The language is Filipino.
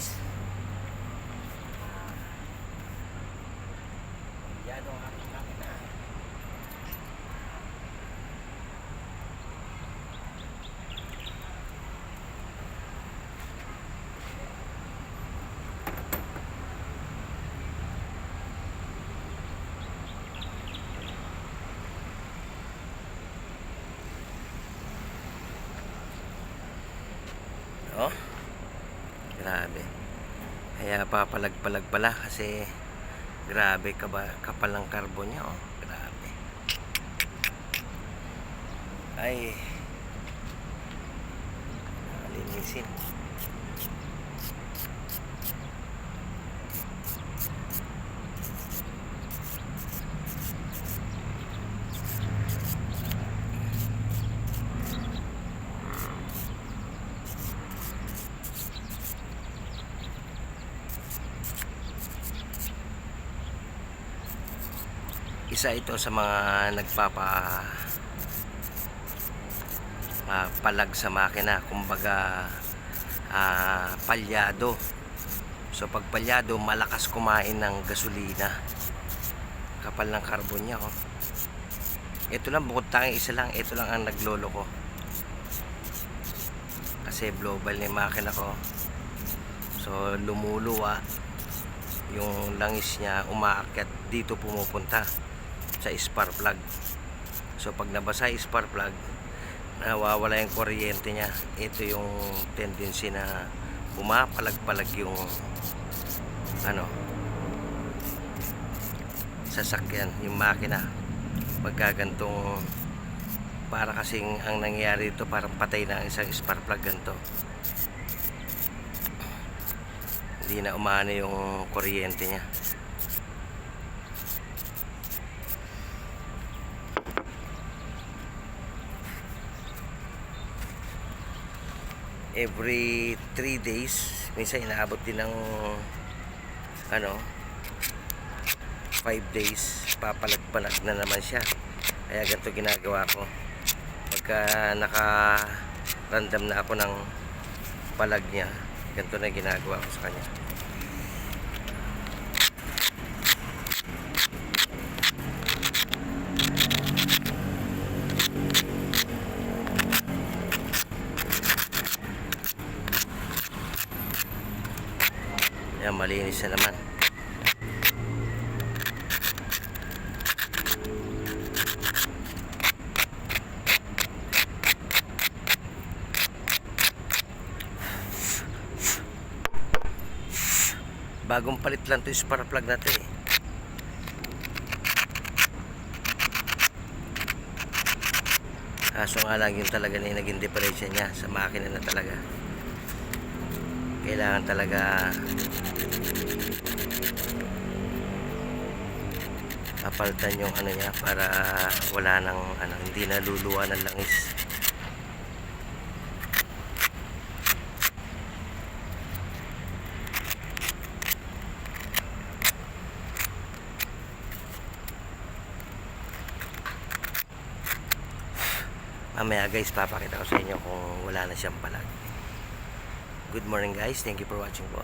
guys. Yan ang makina. Oh. Kaya papalag-palag pala kasi grabe ka ba kapal ng carbon niya oh. Grabe. Ay. Linisin. Isa ito sa mga nagpapa ah, palag sa makina, kumbaga ah, palyado. So pag palyado, malakas kumain ng gasolina. Kapal ng carbon niya, oh. Ito lang, bukod tanging isa lang, ito lang ang naglolo ko. Kasi global yung makina ko. So lumuluwa yung langis niya umaakyat dito pumupunta sa spark plug. So pag nabasa yung spark plug, nawawala yung kuryente niya. Ito yung tendency na pumapalag-palag yung ano sasakyan, yung makina. Pagkagantong para kasing ang nangyayari dito parang patay na ang isang spark plug ganito. Hindi na umano yung kuryente niya. Every 3 days minsan inaabot din ng ano 5 days papalag-palag na naman siya. Kaya ganito ginagawa ko. Pagka naka-random na ako ng palag niya ganito na ginagawa ko sa kanya Yan, malinis na naman. Bagong palit lang to yung spark plug natin eh. Kaso nga lang yun talaga na yung naging diferensya niya sa makina na talaga kailangan talaga apaltan yung ano niya para wala nang ano, hindi naluluwa ng langis mamaya guys papakita ko sa inyo kung wala na siyang palag good morning guys. Thank you for watching po